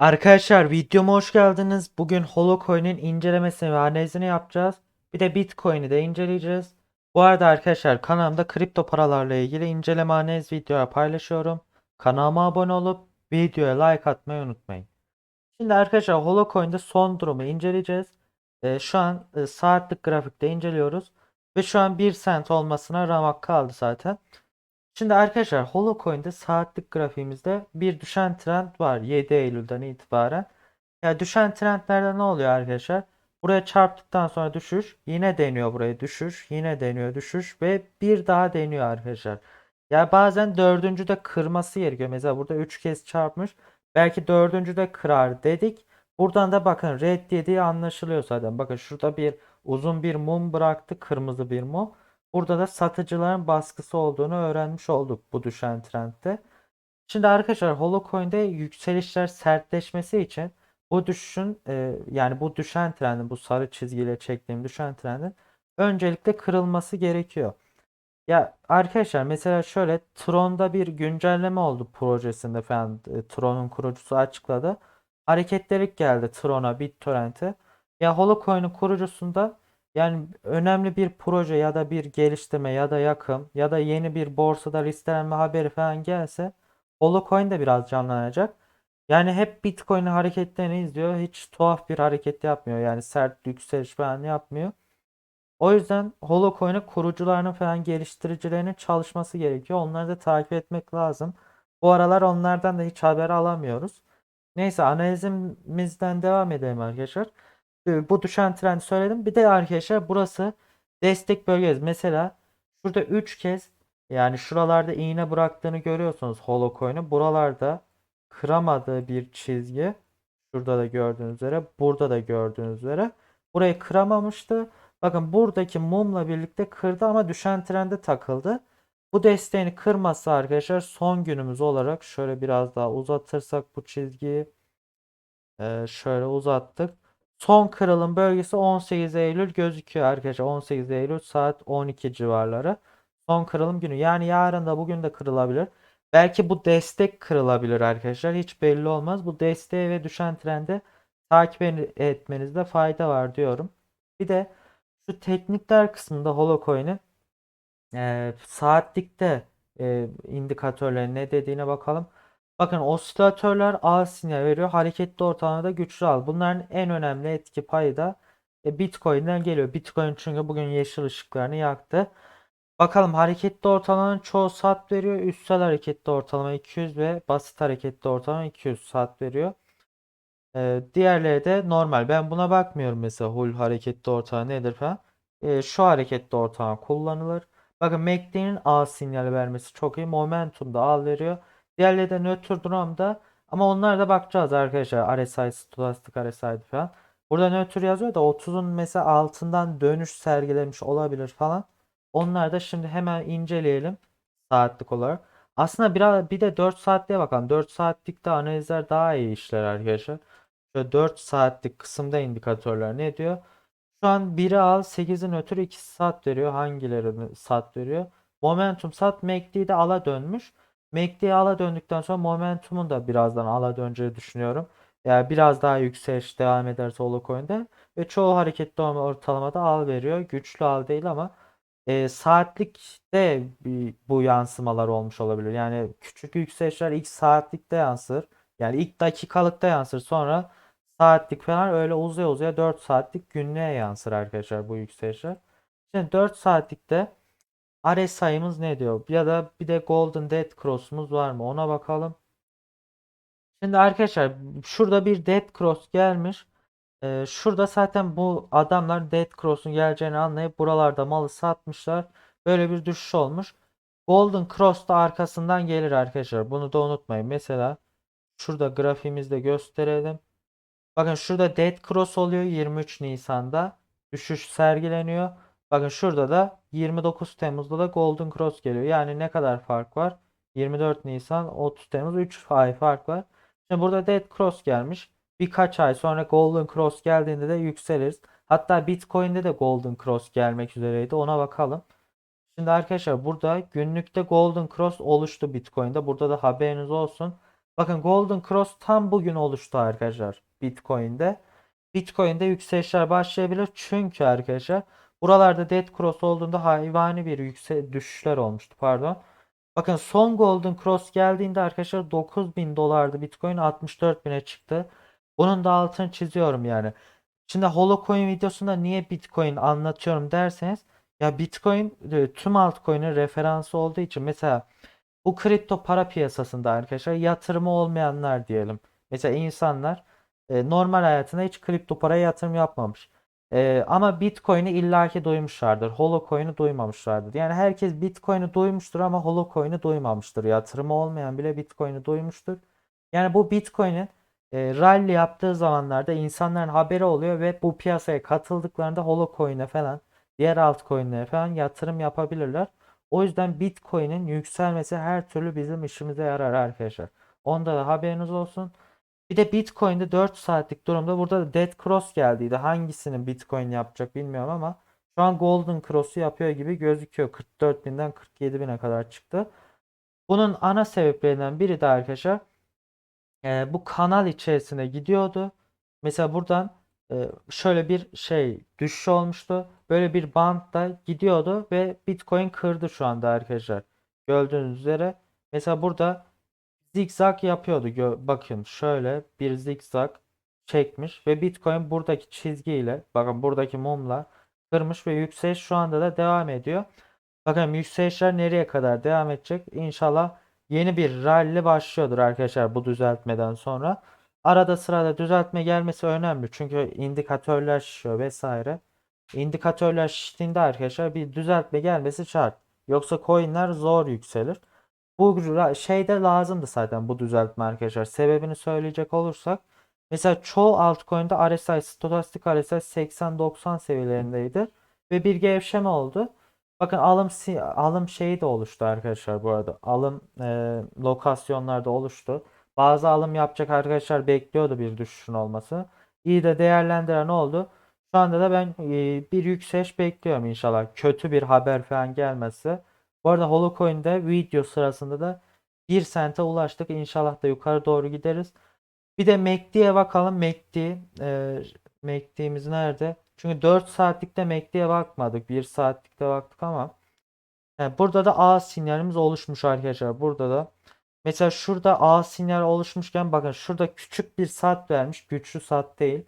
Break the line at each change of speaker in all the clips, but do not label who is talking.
Arkadaşlar videoma hoş geldiniz. Bugün Holocoin'in incelemesini ve analizini yapacağız. Bir de Bitcoin'i de inceleyeceğiz. Bu arada arkadaşlar kanalımda kripto paralarla ilgili inceleme analiz videoya paylaşıyorum. Kanalıma abone olup videoya like atmayı unutmayın. Şimdi arkadaşlar Holocoin'de son durumu inceleyeceğiz. Ee, şu an e, saatlik grafikte inceliyoruz. Ve şu an 1 sent olmasına ramak kaldı zaten. Şimdi arkadaşlar Holocoin'de saatlik grafiğimizde bir düşen trend var 7 Eylül'den itibaren. Ya düşen trendlerde ne oluyor arkadaşlar? Buraya çarptıktan sonra düşüş, yine deniyor buraya düşüş, yine deniyor düşüş ve bir daha deniyor arkadaşlar. Ya bazen dördüncüde kırması gerekiyor. Mesela burada 3 kez çarpmış. Belki dördüncüde kırar dedik. Buradan da bakın red dediği anlaşılıyor zaten. Bakın şurada bir uzun bir mum bıraktı. Kırmızı bir mum. Burada da satıcıların baskısı olduğunu öğrenmiş olduk bu düşen trendde. Şimdi arkadaşlar Holocoin'de yükselişler sertleşmesi için bu düşüşün e, yani bu düşen trendin bu sarı çizgiyle çektiğim düşen trendin öncelikle kırılması gerekiyor. Ya arkadaşlar mesela şöyle Tron'da bir güncelleme oldu projesinde falan e, Tron'un kurucusu açıkladı. Hareketlilik geldi Tron'a, BitTorrent'e. Ya Holocoin'in kurucusunda yani önemli bir proje ya da bir geliştirme ya da yakın ya da yeni bir borsada listelenme haberi falan gelse Holocoin de biraz canlanacak. Yani hep Bitcoin'in hareketlerini izliyor. Hiç tuhaf bir hareket yapmıyor. Yani sert yükseliş falan yapmıyor. O yüzden Holocoin'in kurucularının falan geliştiricilerinin çalışması gerekiyor. Onları da takip etmek lazım. Bu aralar onlardan da hiç haber alamıyoruz. Neyse analizimizden devam edelim arkadaşlar. Ee, Bu düşen trendi söyledim. Bir de arkadaşlar burası destek bölgesi. Mesela şurada 3 kez yani şuralarda iğne bıraktığını görüyorsunuz Holocoin'in. Buralarda kıramadığı bir çizgi. Şurada da gördüğünüz üzere. Burada da gördüğünüz üzere. Burayı kıramamıştı. Bakın buradaki mumla birlikte kırdı ama düşen trende takıldı. Bu desteğini kırmazsa arkadaşlar son günümüz olarak şöyle biraz daha uzatırsak bu çizgiyi ee, şöyle uzattık. Son kırılım bölgesi 18 Eylül gözüküyor arkadaşlar. 18 Eylül saat 12 civarları. Son kırılım günü. Yani yarın da bugün de kırılabilir. Belki bu destek kırılabilir arkadaşlar. Hiç belli olmaz. Bu desteği ve düşen trendi takip etmenizde fayda var diyorum. Bir de şu teknikler kısmında Holocoin'in e, saatlikte e, indikatörlerin ne dediğine bakalım. Bakın osilatörler A sinyal veriyor. Hareketli ortalamada güçlü al. Bunların en önemli etki payı da e, Bitcoin'den geliyor. Bitcoin çünkü bugün yeşil ışıklarını yaktı. Bakalım hareketli ortalamanın çoğu saat veriyor. Üstel hareketli ortalama 200 ve basit hareketli ortalama 200 saat veriyor. Ee, diğerleri de normal. Ben buna bakmıyorum mesela hull hareketli ortalama nedir falan. Ee, şu hareketli ortalama kullanılır. Bakın MACD'nin A sinyali vermesi çok iyi. Momentum da A veriyor. Diğerleri de nötr durumda. Ama onlar da bakacağız arkadaşlar. RSI, stochastik RSI falan. Burada nötr yazıyor da 30'un mesela altından dönüş sergilemiş olabilir falan. Onlar da şimdi hemen inceleyelim saatlik olarak. Aslında biraz bir de 4 saatliğe bakalım. 4 saatlikte analizler daha iyi işler arkadaşlar. Şöyle 4 saatlik kısımda indikatörler ne diyor? Şu an 1'i al 8'in ötürü 2 saat veriyor. Hangileri saat veriyor? Momentum saat MACD'de ala dönmüş. MACD ala döndükten sonra momentumun da birazdan ala döneceği düşünüyorum. Yani biraz daha yükseliş devam ederse Holocoin'de ve çoğu hareketli ortalamada al veriyor. Güçlü al değil ama e, saatlikte bu yansımalar olmuş olabilir. Yani küçük yükselişler ilk saatlikte yansır. Yani ilk dakikalıkta yansır. Sonra saatlik falan öyle uzuya uzuya 4 saatlik günlüğe yansır arkadaşlar bu yükselişler. Şimdi 4 saatlikte RSI'miz ne diyor? Ya da bir de Golden Dead Cross'umuz var mı? Ona bakalım. Şimdi arkadaşlar şurada bir Dead Cross gelmiş. Ee, şurada zaten bu adamlar Dead Cross'un geleceğini anlayıp buralarda malı satmışlar. Böyle bir düşüş olmuş. Golden Cross da arkasından gelir arkadaşlar. Bunu da unutmayın. Mesela şurada grafiğimizde gösterelim. Bakın şurada Dead Cross oluyor 23 Nisan'da. Düşüş sergileniyor. Bakın şurada da 29 Temmuz'da da Golden Cross geliyor. Yani ne kadar fark var? 24 Nisan 30 Temmuz 3 ay fark var. Şimdi burada Dead Cross gelmiş. Birkaç ay sonra Golden Cross geldiğinde de yükseliriz. Hatta Bitcoin'de de Golden Cross gelmek üzereydi. Ona bakalım. Şimdi arkadaşlar burada günlükte Golden Cross oluştu Bitcoin'de. Burada da haberiniz olsun. Bakın Golden Cross tam bugün oluştu arkadaşlar Bitcoin'de. Bitcoin'de yükselişler başlayabilir çünkü arkadaşlar buralarda Dead Cross olduğunda hayvani bir yüksel düşüşler olmuştu pardon. Bakın son Golden Cross geldiğinde arkadaşlar 9000 dolardı Bitcoin 64.000'e çıktı. Bunun da altını çiziyorum yani. Şimdi Holocoin videosunda niye Bitcoin anlatıyorum derseniz ya Bitcoin e, tüm altcoin'in referansı olduğu için mesela bu kripto para piyasasında arkadaşlar yatırımı olmayanlar diyelim. Mesela insanlar e, normal hayatında hiç kripto paraya yatırım yapmamış. E, ama Bitcoin'i illaki duymuşlardır. Holocoin'i duymamışlardır. Yani herkes Bitcoin'i duymuştur ama Holocoin'i duymamıştır. Yatırımı olmayan bile Bitcoin'i duymuştur. Yani bu Bitcoin'in e, rally yaptığı zamanlarda insanların haberi oluyor ve bu piyasaya katıldıklarında Holocoin'e falan diğer altcoin'lere falan yatırım yapabilirler. O yüzden Bitcoin'in yükselmesi her türlü bizim işimize yarar arkadaşlar. Onda da haberiniz olsun. Bir de Bitcoin'de 4 saatlik durumda burada da Dead Cross geldiydi. Hangisinin Bitcoin yapacak bilmiyorum ama şu an Golden Cross'u yapıyor gibi gözüküyor. 44.000'den 47.000'e kadar çıktı. Bunun ana sebeplerinden biri de arkadaşlar e, bu kanal içerisine gidiyordu. Mesela buradan e, şöyle bir şey düşüş olmuştu. Böyle bir bantta gidiyordu ve Bitcoin kırdı şu anda arkadaşlar. Gördüğünüz üzere. Mesela burada zigzag yapıyordu. Gö- bakın şöyle bir zigzag çekmiş ve Bitcoin buradaki çizgiyle bakın buradaki mumla kırmış ve yükseliş şu anda da devam ediyor. Bakın yükselişler nereye kadar devam edecek? İnşallah yeni bir rally başlıyordur arkadaşlar bu düzeltmeden sonra. Arada sırada düzeltme gelmesi önemli. Çünkü indikatörler şişiyor vesaire. İndikatörler şiştiğinde arkadaşlar bir düzeltme gelmesi şart. Yoksa coinler zor yükselir. Bu ra- şey de lazımdı zaten bu düzeltme arkadaşlar. Sebebini söyleyecek olursak mesela çoğu altcoin'de RSI, stokastik RSI 80-90 seviyelerindeydi ve bir gevşeme oldu. Bakın alım alım şeyi de oluştu arkadaşlar bu arada. Alım e, lokasyonlarda oluştu. Bazı alım yapacak arkadaşlar bekliyordu bir düşüşün olması. İyi de değerlendiren oldu. Şu anda da ben e, bir yükseliş bekliyorum inşallah. Kötü bir haber falan gelmezse. Bu arada Holocoin'de video sırasında da 1 sente ulaştık. İnşallah da yukarı doğru gideriz. Bir de MACD'ye bakalım. MACD, e, MACD'miz nerede? Çünkü 4 saatlikte MACD'ye bakmadık. 1 saatlikte baktık ama. Yani burada da A sinyalimiz oluşmuş arkadaşlar. Burada da. Mesela şurada A sinyal oluşmuşken bakın şurada küçük bir saat vermiş. Güçlü saat değil.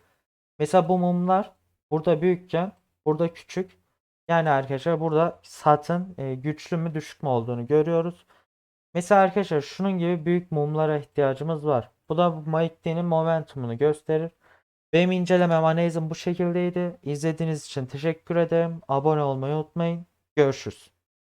Mesela bu mumlar burada büyükken burada küçük. Yani arkadaşlar burada satın e, güçlü mü düşük mü olduğunu görüyoruz. Mesela arkadaşlar şunun gibi büyük mumlara ihtiyacımız var. Bu da MACD'nin momentumunu gösterir. Benim incelemem analizim bu şekildeydi. İzlediğiniz için teşekkür ederim. Abone olmayı unutmayın. Görüşürüz.